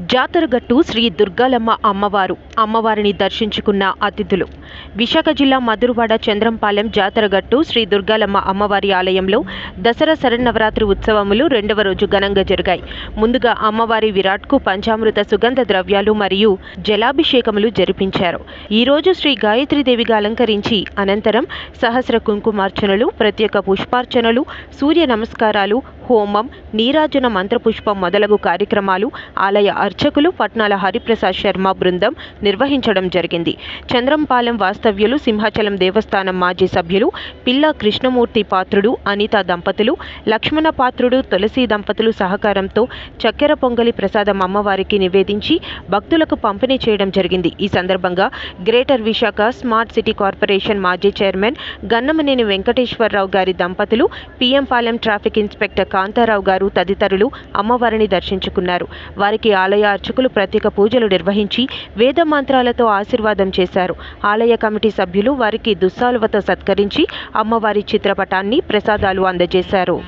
జాతరగట్టు శ్రీ దుర్గాలమ్మ అమ్మవారు. అమ్మవారిని దర్శించుకున్న అతిథులు. విశాఖ జిల్లా మధురవాడ చంద్రంపాలెం జాతరగట్టు శ్రీ దుర్గాలమ్మ అమ్మవారి ఆలయంలో దసరా శరన్నవరాత్రి ఉత్సవములు రెండవ రోజు ఘనంగా జరిగాయి. ముందుగా అమ్మవారి విరాట్కు పంచామృత సుగంధ ద్రవ్యాలు మరియు జలాభిషేకములు జరిపించారు. ఈరోజు శ్రీ గాయత్రీదేవిగా అలంకరించి అనంతరం సహస్ర కుంకుమార్చనలు ప్రత్యేక పుష్పార్చనలు సూర్య నమస్కారాలు హోమం నీరాజన మంత్రపుష్పం మొదలగు కార్యక్రమాలు ఆలయ అర్చకులు పట్నాల హరిప్రసాద్ శర్మ బృందం నిర్వహించడం జరిగింది. చంద్రంపాలెం వాస్తవ్యులు సింహాచలం దేవస్థానం మాజీ సభ్యులు పిల్ల కృష్ణమూర్తి పాత్రుడు అనిత దంపతులు లక్ష్మణ పాత్రుడు తులసి దంపతులు సహకారంతో చక్కెర పొంగలి ప్రసాదం అమ్మవారికి నివేదించి భక్తులకు పంపిణీ చేయడం జరిగింది. ఈ సందర్భంగా greater Visakha smart city corporation మాజీ చైర్మన్ గన్నమనేని వెంకటేశ్వరరావు గారి దంపతులు PM Palem traffic inspector Kantharao గారు తదితరులు అమ్మవారిని దర్శించుకున్నారు. వారికి ఆలయ అర్చకులు ప్రత్యేక పూజలు నిర్వహించి వేద మంత్రాలతో ఆశీర్వాదం చేశారు. ఆలయ కమిటీ సభ్యులు వారికి దుస్సాలువతో సత్కరించి అమ్మవారి చిత్రపటాన్ని ప్రసాదాలు అందజేశారు.